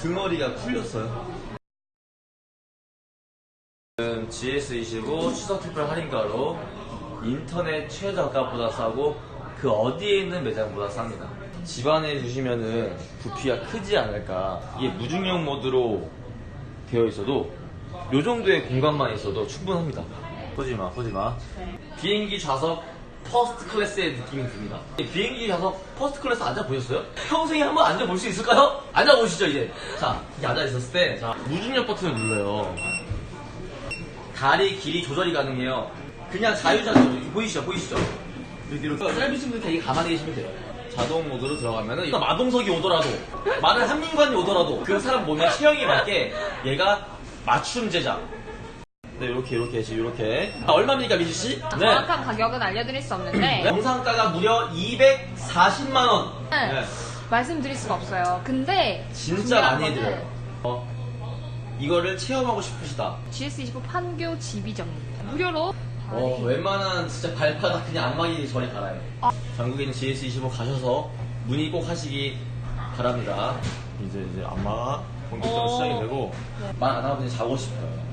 등허리가 풀렸어요. 지금 GS25 추석 특별 할인가로 인터넷 최저가보다 싸고 그 어디에 있는 매장보다 쌉니다. 집안에 두시면은 부피가 크지 않을까. 이게 무중력 모드로 되어 있어도 요 정도의 공간만 있어도 충분합니다. 보지 마, 보지 마. 비행기 좌석 퍼스트 클래스의 느낌이 듭니다. 비행기 좌석 퍼스트 클래스 앉아 보셨어요? 평생에 한번 앉아 볼 수 있을까요? 앉아 보시죠 이제. 자, 이렇게 앉아 있었을 때, 자 무중력 버튼을 눌러요. 다리 길이 조절이 가능해요. 그냥 자유자재로 보이시죠, 보이시죠? 이렇게 이렇게 짧으신 분 되게 가만히 계시면 돼요. 자동 모드로 들어가면은 마동석이 오더라도 말을 한민관이 오더라도 그 사람 몸에 체형에 맞게 얘가 맞춤 제작. 네, 이렇게 이렇게 지금 이렇게. 아, 얼마입니까, 민지 씨? 네. 정확한 가격은 알려드릴 수 없는데 네. 영상가가 무려 240만 원. 네. 말씀드릴 수가 없어요. 근데 진짜 중요한 많이 거는 들어요. 어, 이거를 체험하고 싶으시다. GS25 판교 지비점입니다. 무료로 어, 웬만한 진짜 발바닥 그냥 안마기 저리 갈아요. 아. 전국에는 GS25 가셔서 문의 꼭 하시기 바랍니다. 이제 이제 안마가 본격적으로 오. 시작이 되고 네. 말안 하고 그냥 자고 싶어요.